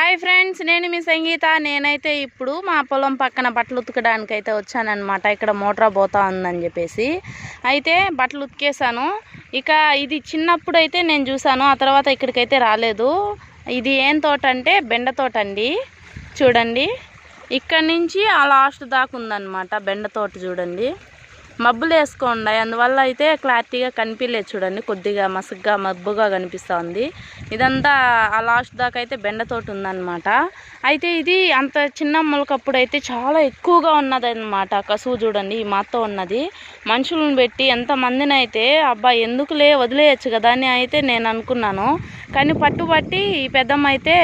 Hi friends నేను మీ సంగీత. నేనైతే ఇప్పుడు మా పొలం పక్కన బట్టలు ఉతకడానికి అయితే వచ్చానమాట ఇక్కడ మోటార్ పోతా ఉందని చెప్పేసి. అయితే బట్టలు ఉతికేసాను ఇక ఇది చిన్నప్పుడు అయితే నేను చూసాను ఆ తర్వాత ఇక్కడికైతే రాలేదు. ఇది ఏం తోట అంటే బెండ తోట అండి. చూడండి. ఇక్కడ నుంచి ఆ లాస్ట్ దాకా ఉందన్నమాట బెండ తోట చూడండి. మబ్బులు వేసుకోండి. అందువల్ల అయితే క్లారిటీగా కనిపించలేదు చూడండి. కొద్దిగా మసగ్గా మబ్బుగా కనిపిస్తుంది ఇదంతా ఆ లాస్ట్ దాకా అయితే బెండతోటి ఉందన్నమాట. అయితే ఇది అంత చిన్న మొలకప్పుడు అయితే చాలా ఎక్కువగా ఉన్నదన్నమాట. కసువు చూడండి ఈ మాతో ఉన్నది. మనుషులను పెట్టి ఎంతమందిని అయితే అబ్బా ఎందుకులే వదిలేయచ్చు కదా అని అయితే నేను అనుకున్నాను. కానీ పట్టుబట్టి ఈ పెద్దమ్మ అయితే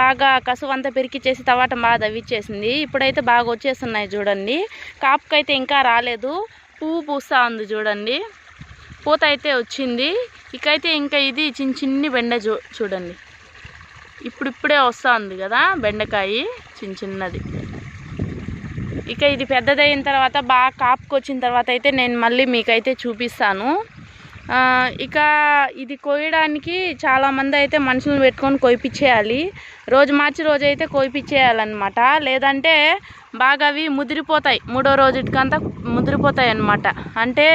బాగా కసువు అంతా పెరికిచ్చేసి తవాట బాగా దవ్విచ్చేసింది ఇప్పుడైతే బాగా వచ్చేస్తున్నాయి చూడండి. కాపుకైతే ఇంకా రాలేదు. పువ్వు పూస్తా ఉంది చూడండి. పూత అయితే వచ్చింది. ఇకైతే ఇంకా ఇది చిన్న చిన్ని బెండ చూ చూడండి. ఇప్పుడిప్పుడే వస్తూ ఉంది కదా బెండకాయ చిన్న చిన్నది. ఇక ఇది పెద్దదైన తర్వాత బాగా కాపుకొచ్చిన తర్వాత అయితే నేను మళ్ళీ మీకైతే చూపిస్తాను. ఇక ఇది కోయడానికి చాలామంది అయితే మనుషులను పెట్టుకొని కోయిపించేయాలి రోజు మార్చి రోజు అయితే కోయిపించేయాలన్నమాట లేదంటే బాగా అవి ముదిరిపోతాయి. మూడో రోజుటికంతా ముదిరిపోతాయి అనమాట అంటే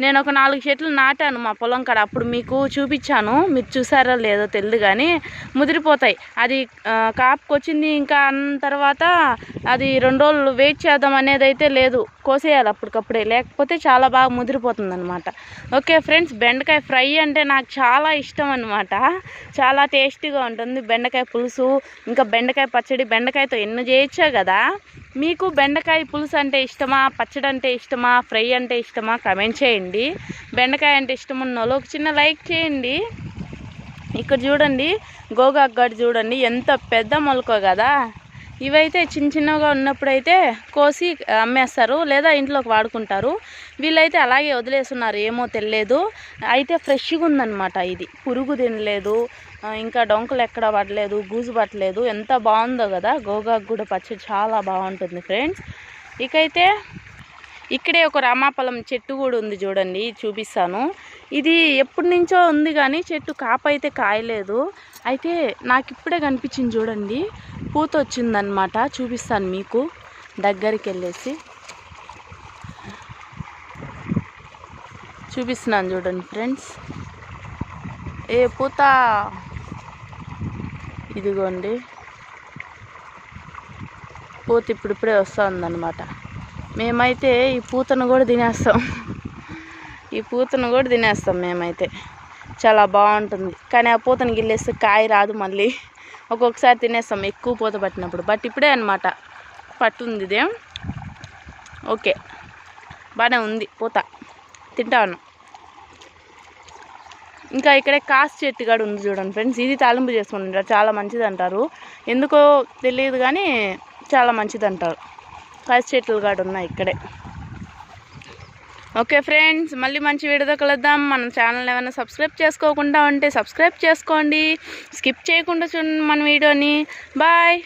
నేను ఒక నాలుగు చెట్లు నాటాను మా పొలం కాడ. అప్పుడు మీకు చూపించాను. మీరు చూసారో లేదో తెలియదు కానీ ముదిరిపోతాయి. అది కాపుకొచ్చింది ఇంకా అన్న తర్వాత అది రెండు రోజులు వెయిట్ చేద్దాం అనేది అయితే లేదు. కోసేయాలి అప్పటికప్పుడే. లేకపోతే చాలా బాగా ముదిరిపోతుంది అనమాట ఓకే ఫ్రెండ్స్ బెండకాయ ఫ్రై అంటే నాకు చాలా ఇష్టం అనమాట చాలా టేస్టీగా ఉంటుంది. బెండకాయ పులుసు ఇంకా బెండకాయ పచ్చడి బెండకాయతో ఎన్నో చేయొచ్చా కదా. మీకు బెండకాయ పులుసు అంటే ఇష్టమా? పచ్చడి అంటే ఇష్టమా? ఫ్రై అంటే ఇష్టమా? కమెంట్ చేయండి. బెండకాయ అంటే ఇష్టం ఉన్న ఒక చిన్న లైక్ చేయండి. ఇక్కడ చూడండి. గోగాగ్గడు చూడండి. ఎంత పెద్ద మొలకో కదా. ఇవైతే చిన్న చిన్నగా ఉన్నప్పుడైతే కోసి అమ్మేస్తారు లేదా ఇంట్లోకి వాడుకుంటారు. వీళ్ళైతే అలాగే వదిలేస్తున్నారు. ఏమో తెలియదు. అయితే ఫ్రెష్గా ఉందన్నమాట ఇది. పురుగు తినలేదు. ఇంకా డొంకలు ఎక్కడ పడలేదు గూజు పట్టలేదు. ఎంత బాగుందో కదా. గోగాకు కూడా పచ్చడి చాలా బాగుంటుంది ఫ్రెండ్స్. ఇకైతే ఇక్కడే ఒక రామాపలం చెట్టు కూడా ఉంది చూడండి చూపిస్తాను. ఇది ఎప్పటి నుంచో ఉంది కానీ చెట్టు కాప అయితే కాయలేదు. అయితే నాకు ఇప్పుడే కనిపించింది చూడండి పూత వచ్చిందనమాట చూపిస్తాను మీకు. దగ్గరికి వెళ్ళేసి చూపిస్తున్నాను చూడండి ఫ్రెండ్స్. ఏ పూత? ఇదిగోండి. పూత ఇప్పుడిప్పుడే వస్తుందన్నమాట. మేమైతే ఈ పూతను కూడా తినేస్తాం. ఈ పూతను కూడా తినేస్తాం మేమైతే. చాలా బాగుంటుంది. కానీ ఆ పూతను గిల్లేస్తే కాయ రాదు మళ్ళీ. ఒక్కొక్కసారి తినేస్తాం. ఎక్కువ పూత పట్టినప్పుడు. బట్ ఇప్పుడే అనమాట పట్టుంది ఇదేం ఓకే. బాగానే ఉంది పూత. తింటాను. ఇంకా ఇక్కడే కాస్ చెట్టు కూడా ఉంది చూడండి ఫ్రెండ్స్. ఇది తాలింపు చేసుకుంటారు చాలా మంచిది అంటారు ఎందుకో తెలియదు కానీ చాలా మంచిది అంటారు కాస్ చెట్లు కూడా ఉన్నాయి ఇక్కడే. ఓకే ఫ్రెండ్స్ మళ్ళీ మంచి వీడియోతో కలుద్దాం. మన ఛానల్ ఏమైనా సబ్స్క్రైబ్ చేసుకోకుండా ఉంటే సబ్స్క్రైబ్ చేసుకోండి. స్కిప్ చేయకుండా చూడండి మన వీడియోని. బాయ్.